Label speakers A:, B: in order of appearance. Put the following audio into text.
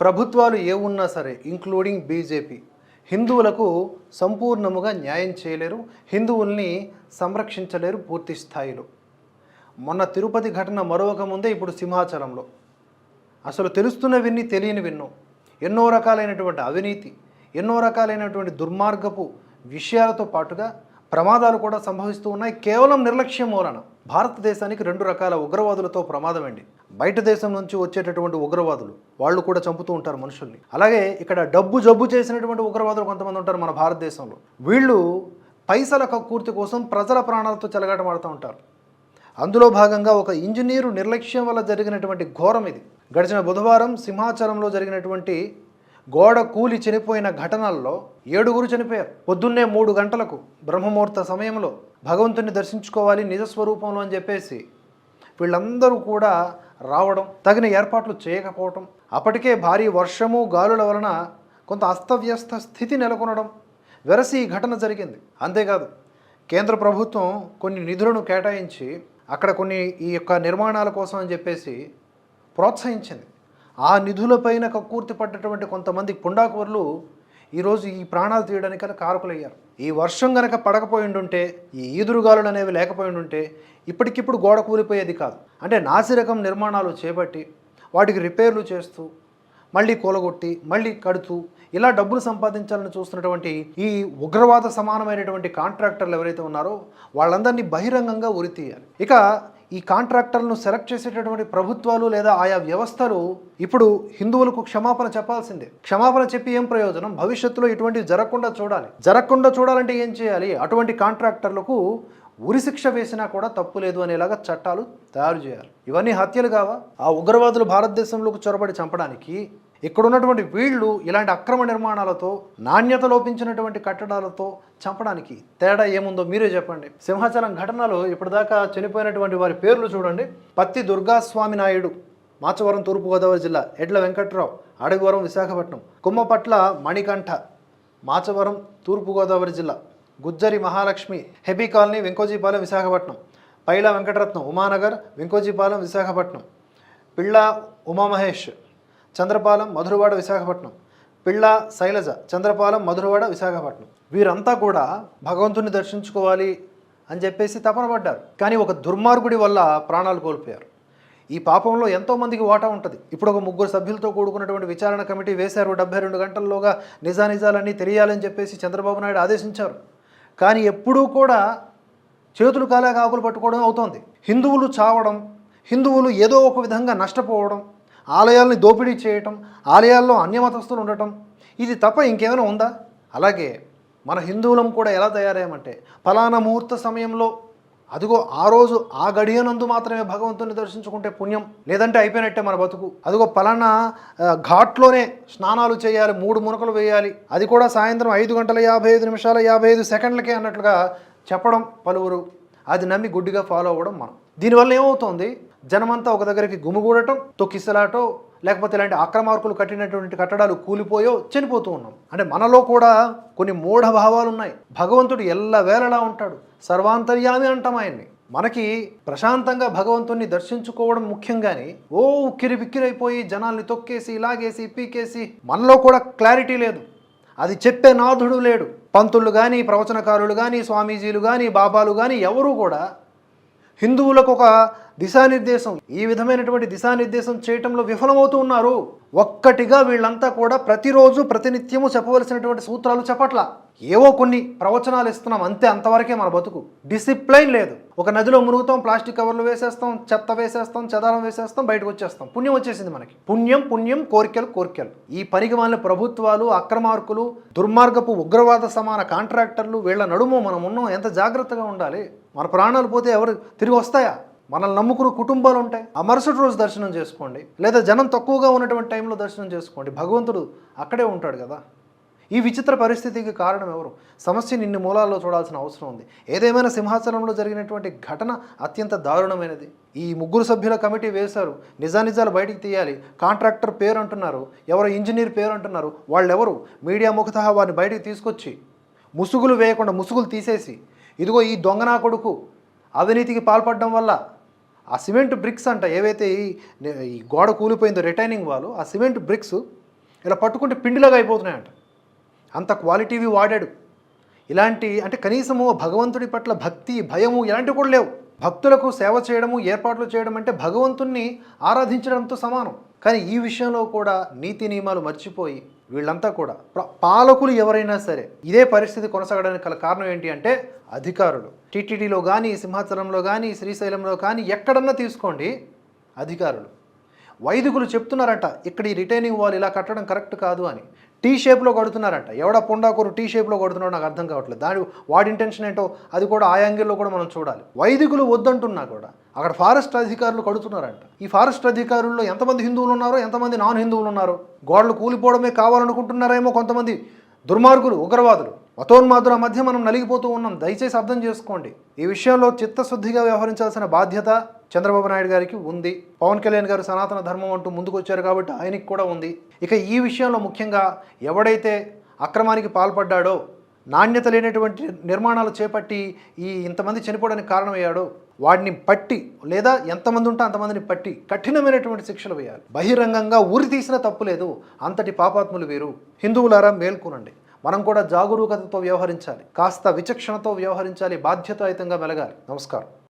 A: ప్రభుత్వాలు ఏ ఉన్నా సరే ఇంక్లూడింగ్ బీజేపీ హిందువులకు సంపూర్ణముగా న్యాయం చేయలేరు హిందువుల్ని సంరక్షించలేరు పూర్తి స్థాయిలో. మొన్న తిరుపతి ఘటన మరొక ముందే ఇప్పుడు సింహాచలంలో. అసలు తెలుస్తున్న విన్ని తెలియని విన్నో ఎన్నో రకాలైనటువంటి అవినీతి ఎన్నో రకాలైనటువంటి దుర్మార్గపు విషయాలతో పాటుగా ప్రమాదాలు కూడా సంభవిస్తూ ఉన్నాయి. కేవలం నిర్లక్ష్యం మూలన భారతదేశానికి రెండు రకాల ఉగ్రవాదులతో ప్రమాదం అండి. బయట దేశం నుంచి వచ్చేటటువంటి ఉగ్రవాదులు వాళ్ళు కూడా చంపుతూ ఉంటారు మనుషుల్ని. అలాగే ఇక్కడ డబ్బు జబ్బు చేసినటువంటి ఉగ్రవాదులు కొంతమంది ఉంటారు మన భారతదేశంలో. వీళ్ళు పైసల కక్కుర్తి కోసం ప్రజల ప్రాణాలతో చెలగాటమాడుతూ ఉంటారు. అందులో భాగంగా ఒక ఇంజనీరు నిర్లక్ష్యం వల్ల జరిగినటువంటి ఘోరం ఇది. గడిచిన బుధవారం సింహాచలంలో జరిగినటువంటి గోడ కూలి చనిపోయిన ఘటనల్లో ఏడుగురు చనిపోయారు. పొద్దున్నే మూడు గంటలకు బ్రహ్మముహూర్త సమయంలో భగవంతుని దర్శించుకోవాలి నిజస్వరూపంలో అని చెప్పేసి వీళ్ళందరూ కూడా రావడం తగిన ఏర్పాట్లు చేయకపోవటం అప్పటికే భారీ వర్షము గాలుల వలన కొంత అస్తవ్యస్త స్థితి నెలకొనడం వెరసి ఈ ఘటన జరిగింది. అంతేకాదు కేంద్ర ప్రభుత్వం కొన్ని నిధులను కేటాయించి అక్కడ కొన్ని ఈ యొక్క నిర్మాణాల కోసం అని చెప్పేసి ప్రోత్సహించింది. ఆ నిధులపైన కక్కుర్తి పడ్డటువంటి కొంతమంది పుండాకువర్లు ఈరోజు ఈ ప్రాణాలు తీయడానికి కారకులయ్యారు. ఈ వర్షం గనక పడకపోయిండుంటే ఈ ఈదురుగాలులు అనేవి లేకపోయిండుంటే ఇప్పటికిప్పుడు గోడ కూలిపోయేది కాదు. అంటే నాసిరకం నిర్మాణాలు చేపట్టి వాటికి రిపేర్లు చేస్తూ మళ్ళీ కూలగొట్టి మళ్ళీ కడుతూ ఇలా డబ్బులు సంపాదించాలని చూస్తున్నటువంటి ఈ ఉగ్రవాద సమానమైనటువంటి కాంట్రాక్టర్లు ఎవరైతే ఉన్నారో వాళ్ళందరినీ బహిరంగంగా ఉరితీయాలి ఇక ఈ కాంట్రాక్టర్లను సెలెక్ట్ చేసేటటువంటి ప్రభుత్వాలు లేదా ఆయా వ్యవస్థలు ఇప్పుడు హిందువులకు క్షమాపణ చెప్పాల్సిందే. క్షమాపణ చెప్పి ఏం ప్రయోజనం? భవిష్యత్తులో ఇటువంటివి జరగకుండా చూడాలి. జరగకుండా చూడాలంటే ఏం చేయాలి? అటువంటి కాంట్రాక్టర్లకు ఉరిశిక్ష వేసినా కూడా తప్పు లేదు అనేలాగా చట్టాలు తయారు చేయాలి. ఇవన్నీ హత్యలు కావా? ఆ ఉగ్రవాదులు భారతదేశంలోకి చొరబడి చంపడానికి ఇక్కడ ఉన్నటువంటి వీళ్ళు ఇలాంటి అక్రమ నిర్మాణాలతో నాణ్యత లోపించినటువంటి కట్టడాలతో చంపడానికి తేడా ఏముందో మీరే చెప్పండి. సింహాచలం ఘటనలో ఇప్పటిదాకా చనిపోయినటువంటి వారి పేర్లు చూడండి. పత్తి దుర్గాస్వామి నాయుడు మాచవరం తూర్పుగోదావరి జిల్లా ఎడ్ల వెంకట్రావు అడగవరం విశాఖపట్నం కుమ్మపట్ల మణికంఠ మాచవరం తూర్పుగోదావరి జిల్లా గుజ్జరి మహాలక్ష్మి హెబీ కాలనీ వెంకోజీపాలెం విశాఖపట్నం పైల వెంకటరత్నం ఉమానగర్ వెంకోజీపాలెం విశాఖపట్నం పిళ్ళ ఉమామహేష్ చంద్రపాలెం మధురవాడ విశాఖపట్నం. పిళ్ళ శైలజ చంద్రపాలెం మధురవాడ విశాఖపట్నం. వీరంతా కూడా భగవంతుని దర్శించుకోవాలి అని చెప్పేసి తపన పడ్డారు. కానీ ఒక దుర్మార్గుడి వల్ల ప్రాణాలు కోల్పోయారు. ఈ పాపంలో ఎంతో మందికి వాటా ఉంటుంది. ఇప్పుడు ఒక ముగ్గురు సభ్యులతో కూడుకున్నటువంటి విచారణ కమిటీ వేశారు. డెబ్బై రెండు గంటల్లోగా నిజానిజాలన్నీ తెలియాలని చెప్పేసి చంద్రబాబు నాయుడు ఆదేశించారు. కానీ ఎప్పుడూ కూడా చేతులు కాలేక ఆకులు పట్టుకోవడం అవుతోంది. హిందువులు చావడం హిందువులు ఏదో ఒక విధంగా నష్టపోవడం ఆలయాల్ని దోపిడీ చేయటం ఆలయాల్లో అన్యమతస్తులు ఉండటం ఇది తప్ప ఇంకేమైనా ఉందా? అలాగే మన హిందువులం కూడా ఎలా తయారయ్యామంటే ఫలానా ముహూర్త సమయంలో అదిగో ఆ రోజు ఆ గడియనందు మాత్రమే భగవంతుని దర్శించుకుంటే పుణ్యం లేదంటే అయిపోయినట్టే మన బతుకు. అదిగో పలానా ఘాట్లోనే స్నానాలు చేయాలి మూడు మునకలు వేయాలి. అది కూడా సాయంత్రం ఐదు గంటల యాభై ఐదు నిమిషాల యాభై ఐదు సెకండ్లకే అన్నట్లుగా చెప్పడం పలువురు. అది నమ్మి గుడ్డిగా ఫాలో అవ్వడం మనం. దీనివల్ల ఏమవుతుంది? జనమంతా ఒక దగ్గరికి గుమిగూడటం తొక్కిసలాటో లేకపోతే ఇలాంటి ఆక్రమార్కులు కట్టినటువంటి కట్టడాలు కూలిపోయో చనిపోతూ ఉన్నాం. అంటే మనలో కూడా కొన్ని మూఢ భావాలు ఉన్నాయి భగవంతుడు ఎల్లవేళలా ఉంటాడు. సర్వాంతర్యామి అంటాం ఆయన్ని. మనకి ప్రశాంతంగా భగవంతుణ్ణి దర్శించుకోవడం ముఖ్యం కానీ ఓ ఉక్కిరి బిక్కిరైపోయి జనాల్ని తొక్కేసి ఇలాగేసి పీకేసి మనలో కూడా క్లారిటీ లేదు. అది చెప్పే నాథుడు లేడు. పంతులు కానీ ప్రవచనకారులు కానీ స్వామీజీలు కానీ బాబాలు కానీ ఎవరు కూడా హిందువులకు ఒక దిశానిర్దేశం ఈ విధమైనటువంటి దిశానిర్దేశం చేయటంలో విఫలమవుతూ ఉన్నారు. ఒక్కటిగా వీళ్ళంతా కూడా ప్రతిరోజు ప్రతినిత్యము చెప్పవలసినటువంటి సూత్రాలు చెప్పట్ల. ఏవో కొన్ని ప్రవచనాలు ఇస్తున్నాం అంతే అంతవరకే మన బతుకు. డిసిప్లైన్ లేదు. ఒక నదిలో మునుగుతాం ప్లాస్టిక్ కవర్లు వేసేస్తాం చెత్త వేసేస్తాం చెదారం వేసేస్తాం బయటకు వచ్చేస్తాం. పుణ్యం వచ్చేసింది మనకి. పుణ్యం పుణ్యం కోరికలు కోరికలు. ఈ పనికి మాలిన ప్రభుత్వాలు అక్రమార్కులు దుర్మార్గపు ఉగ్రవాద సమాన కాంట్రాక్టర్లు వీళ్ళ నడుము మనం ఉన్నాం. ఎంత జాగ్రత్తగా ఉండాలి? మన ప్రాణాలు పోతే ఎవరు తిరిగి వస్తాయా? మనల్ని నమ్ముకున్న కుటుంబాలు ఉంటాయి. ఆ మరుసటి రోజు దర్శనం చేసుకోండి. లేదా జనం తక్కువగా ఉన్నటువంటి టైంలో దర్శనం చేసుకోండి. భగవంతుడు అక్కడే ఉంటాడు కదా. ఈ విచిత్ర పరిస్థితికి కారణం ఎవరు? సమస్య ఇన్ని మూలాల్లో చూడాల్సిన అవసరం ఉంది. ఏదేమైనా సింహాచలంలో జరిగినటువంటి ఘటన అత్యంత దారుణమైనది. ఈ ముగ్గురు సభ్యుల కమిటీ వేశారు. నిజానిజాలు బయటికి తీయాలి. కాంట్రాక్టర్ పేరు అంటున్నారు ఎవరో ఇంజనీర్ పేరు అంటున్నారు వాళ్ళెవరు? మీడియా ముఖత వారిని బయటికి తీసుకొచ్చి ముసుగులు వేయకుండా ముసుగులు తీసేసి ఇదిగో ఈ దొంగనా కొడుకు. అవినీతికి పాల్పడడం వల్ల ఆ సిమెంట్ బ్రిక్స్ అంట ఏవైతే ఈ ఈ గోడ కూలిపోయిందో రిటైనింగ్ వాళ్ళు ఆ సిమెంట్ బ్రిక్స్ ఇలా పట్టుకుంటే పిండిలాగా అయిపోతున్నాయంట. అంత క్వాలిటీవి వాడాడు. ఇలాంటి అంటే కనీసము భగవంతుడి పట్ల భక్తి భయము ఇలాంటివి కూడా లేవు. భక్తులకు సేవ చేయడము ఏర్పాట్లు చేయడం అంటే భగవంతుణ్ణి ఆరాధించడంతో సమానం. కానీ ఈ విషయంలో కూడా నీతి నియమాలు మర్చిపోయి వీళ్ళంతా కూడా పాలకులు ఎవరైనా సరే ఇదే పరిస్థితి కొనసాగడానికి గల కారణం ఏంటి అంటే అధికారులు. టీటీడీలో కానీ సింహాచలంలో కానీ శ్రీశైలంలో కానీ ఎక్కడన్నా తీసుకోండి అధికారులు. వైదికులు చెప్తున్నారంట ఇక్కడ ఈ రిటైనింగ్ వాల్ ఇలా కట్టడం కరెక్ట్ కాదు అని. టీ షేప్లో కడుతున్నారంట. ఎవడ పుండాకూరు టీ షేప్లో కడుతున్నాడో నాకు అర్థం కావట్లేదు. దాని వాడి ఇంటెన్షన్ ఏంటో అది కూడా ఆ యాంగిల్లో కూడా మనం చూడాలి. వైదికులు వద్దంటున్నా కూడా అక్కడ ఫారెస్ట్ అధికారులు కడుతున్నారంట. ఈ ఫారెస్ట్ అధికారుల్లో ఎంతమంది హిందువులు ఉన్నారో ఎంతమంది నాన్ హిందువులు ఉన్నారో గోడలు కూలిపోవడమే కావాలనుకుంటున్నారేమో కొంతమంది దుర్మార్గులు ఉగ్రవాదులు. మతోన్మాదుల మధ్య మనం నలిగిపోతూ ఉన్నాం. దయచేసి అర్థం చేసుకోండి. ఈ విషయంలో చిత్తశుద్ధిగా వ్యవహరించాల్సిన బాధ్యత చంద్రబాబు నాయుడు గారికి ఉంది. పవన్ కళ్యాణ్ గారు సనాతన ధర్మం అంటూ ముందుకు వచ్చారు కాబట్టి ఆయనకి కూడా ఉంది. ఇక ఈ విషయంలో ముఖ్యంగా ఎవడైతే అక్రమానికి పాల్పడ్డాడో నాణ్యత లేనటువంటి నిర్మాణాలు చేపట్టి ఈ ఇంతమంది చనిపోవడానికి కారణమయ్యాడో వాడిని పట్టి లేదా ఎంతమంది ఉంటే అంతమందిని పట్టి కఠినమైనటువంటి శిక్షలు వేయాలి. బహిరంగంగా ఊరి తీసిన తప్పు లేదు. అంతటి పాపాత్ములు వీరు. హిందువులారా మేల్కొనండి. మనం కూడా జాగరూకతతో వ్యవహరించాలి. కాస్త విచక్షణతో వ్యవహరించాలి. బాధ్యతాయుతంగా మెలగాలి. నమస్కారం.